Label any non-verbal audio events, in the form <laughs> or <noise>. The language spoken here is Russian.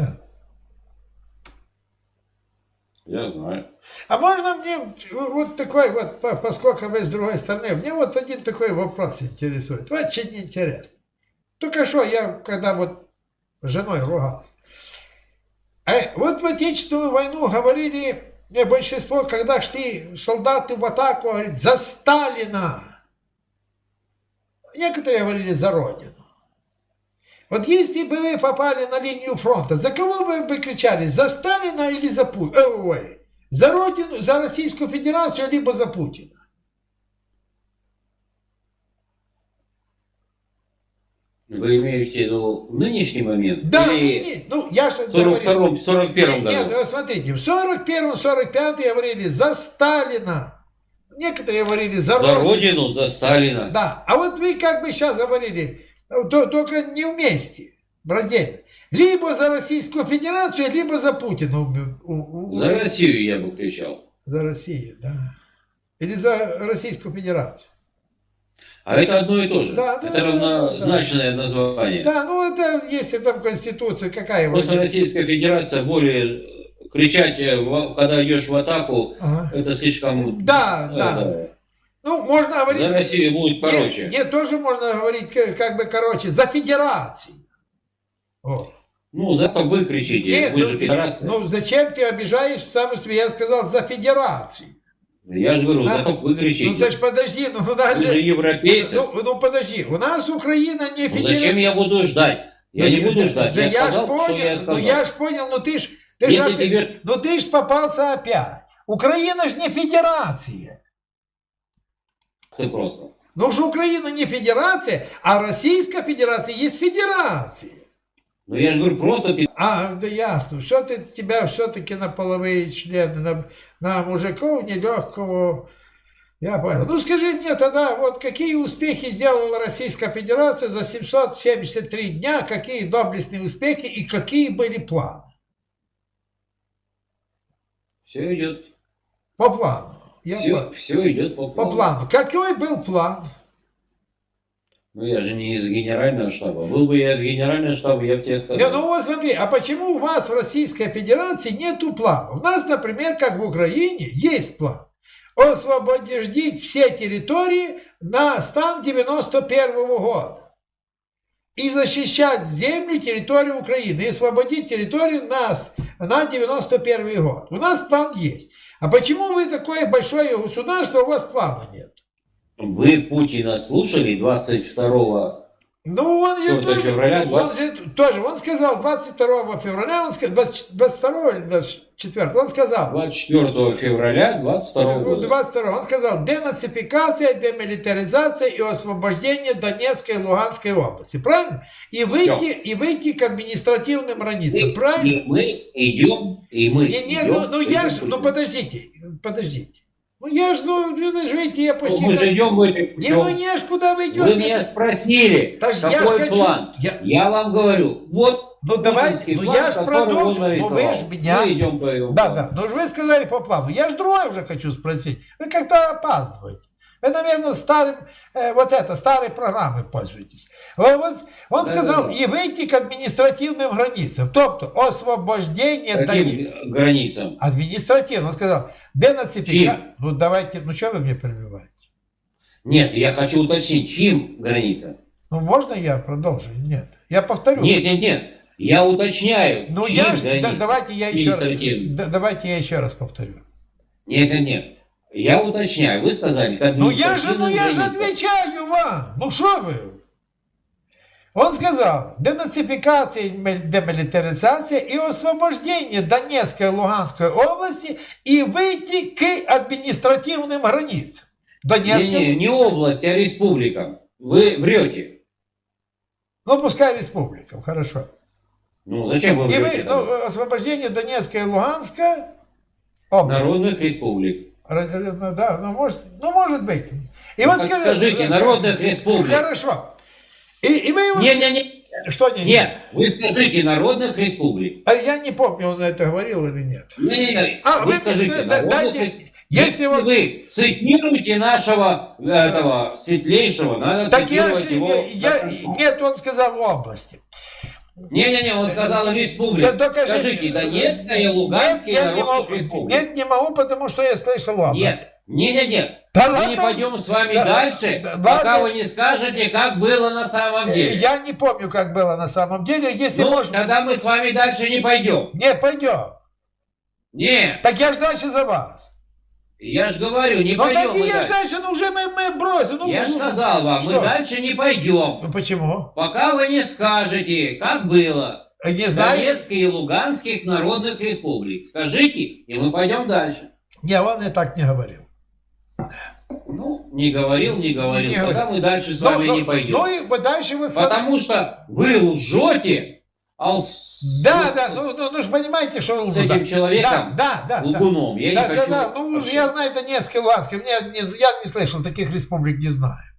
<laughs> Я знаю. А можно мне вот такой вот, поскольку вы с другой стороны, мне вот один такой вопрос интересует. Очень интересно. Только что я, когда вот с женой ругался. А вот в Отечественную войну говорили мне большинство, когда шли солдаты в атаку, говорит, за Сталина. Некоторые говорили за Родину. Вот если бы вы попали на линию фронта, за кого вы бы кричали? За Сталина или за Путина? Ой, за Родину, за Российскую Федерацию, либо за Путина? Вы имеете в виду нынешний момент? Да, Или не, не, ну я же в 42-м, 41-м Нет, году? нет, вы смотрите, в 41-м, 45-м говорили за Сталина. Некоторые говорили за, За Родину. Родину, за Сталина. Да, а вот вы как бы сейчас говорили, только не вместе, раздельно. Либо за Российскую Федерацию, либо за Путина. За Россию я бы кричал. За Россию, да. Или за Российскую Федерацию. А это одно и то же. Да, да, это да, равнозначное название. Да, ну это если там Конституция, какая. Просто Российская Федерация более кричать, э, когда идешь в атаку, Ага. это слишком... Да, э, да. Ну, можно говорить... За Россию будет Нет, короче. Нет, тоже можно говорить, как, как бы, короче, за федерацию. Вот. Ну, за что вы кричите? Нет, вы ну, же пидорасы. ну, зачем ты обижаешь сам себе? Я сказал за федерацию. Я же говорю, Да. за что вы кричите? Ну, ты ж подожди, ну, у нас вы же же... европейцы. Ну, ну, подожди, у нас Украина не Ну, зачем федерация. я буду ждать? Я не буду ждать. Да я я ж сказал, что понял, я ну сказал. я ж понял, ну ты ж... Ты ж опять- тебе- Ну ты ж попался опять. Украина ж не федерация. Ты просто. Ну же Украина не федерация, а Российская Федерация есть федерация. Ну, я же говорю, просто А, да ясно. Что ты тебя все-таки на половые члены, на, на мужиков нелегкого. Я понял. Ну скажи мне тогда, вот какие успехи сделала Российская Федерация за 773 дня, какие доблестные успехи и какие были планы? все идет. По плану. Я Все, понял. все идет по По плану. плану. Какой был план? Ну, я же не из генерального штаба. Был бы я из генерального штаба, я бы тебе сказал. Не, ну вот смотри, а почему у вас в Российской Федерации нету плана? У нас, например, как в Украине, есть план. Освободить все территории на стан 91 года. И защищать землю, территорию Украины. И освободить территорию на, на 91 год. У нас план есть. А почему вы такое большое государство, у вас плана нет? Вы Путина слушали 22 Ну, он же 4 тоже, февраля, он же тоже, он сказал 22 февраля, он сказал, 22 или 24, он сказал, 24 февраля 22 ну, года. 22, он сказал, денацификация, демилитаризация и освобождение Донецкой и Луганской области, правильно? И выйти, и выйти к административным границам, И, правильно? и мы идем, и мы Не, не, идем ну, ну я этим ж, ну подождите, подождите. Ну я ж, ну, же видите, я Ну, почти... мы же идем в Не, ну не ж, куда вы идете? Вы меня спросили, Да ж я ж какой хочу- план. я- Я вам говорю, вот Ну давайте, ну план, я ж продолжу, ну вы ж меня... Мы идем по его Да, плану. да. Ну же вы сказали по плану. Я же другое уже хочу спросить. Вы как-то опаздываете. Вы, наверное, старым, э, вот это, старой программой пользуетесь. Вот, вот он Да, сказал, да, да. і вийти к адміністративним границям. Тобто освобождение Донецка. Каким границам? Административно. Он сказал, денацификация. Чьим? Ну давайте, ну что вы мне перебиваете? Нет, я хочу уточнить, чьим границам? Ну можно я продолжу? Нет. Я повторю. Нет, нет, нет. Я уточняю, Ну чьим я, ж- да- границам? давайте я еще раз, Административным. да- давайте я еще раз повторю. Нет, нет, нет. Я уточняю. Вы сказали, как Ну я же, ну я же отвечаю вам. Ну что вы? Он сказал, денацификация, и мил- демилитаризация и освобождение Донецкой и Луганской области и выйти к административным границам. Не, Донецкой, не, не область, а республика. Вы врете. ну пускай республикам, хорошо. Ну зачем вы И врете? вы, тогда? ну, освобождение Донецкой и Луганской области. Народных республик. Ну, да, ну может, ну может быть. И Ну, вот так скажи- скажите, народных республик. Хорошо. И, и вы его... Не, не, не. Что не? Нет, вы скажите народных республик. А я не помню, он это говорил или нет. Не, не, не. А, вы вы скажите да- дайте- республик. если вот- вы цитируете нашего этого светлейшего, надо Так я, его. я- я- нет, он сказал области. Не-не-не, он сказал Да республика. докажите. Скажите, Донецкая и Нет, Луганская я не могу. республик. Нет, не могу, потому что я слышал область. Нет, не-не-не. Да Мы ладно. не пойдем с вами Да, дальше, да, пока ладно. вы не скажете, как было на самом деле. Я не помню, как было на самом деле. Если Ну, можно... тогда мы с вами дальше не пойдем. Не, пойдем. Нет, Так я ж дальше за вас. Я же говорю, не Ну так пойдем и мы я дальше. дальше, ну уже мы, мы бросим. Ну, Я ну, сказал вам, мы что? дальше не пойдем, Ну почему? пока вы не скажете, как было. Не знаю. Донецкой и Луганских народных республик. Скажите, и мы пойдем дальше. Не, он и так не говорил. Ну, не говорил, не говорил. не Тогда говорил. мы дальше с Ну, вами ну, не пойдем. ну и дальше вы Потому что вы лжете, с, Да, да, ну, ну, ну ж понимаете, что с этим да. человеком, Да, да, да. лгуном, я да, не да, хочу... да, ну уж я знаю Донецкий, Луганский, мне не, я не слышал, таких республик не знаю.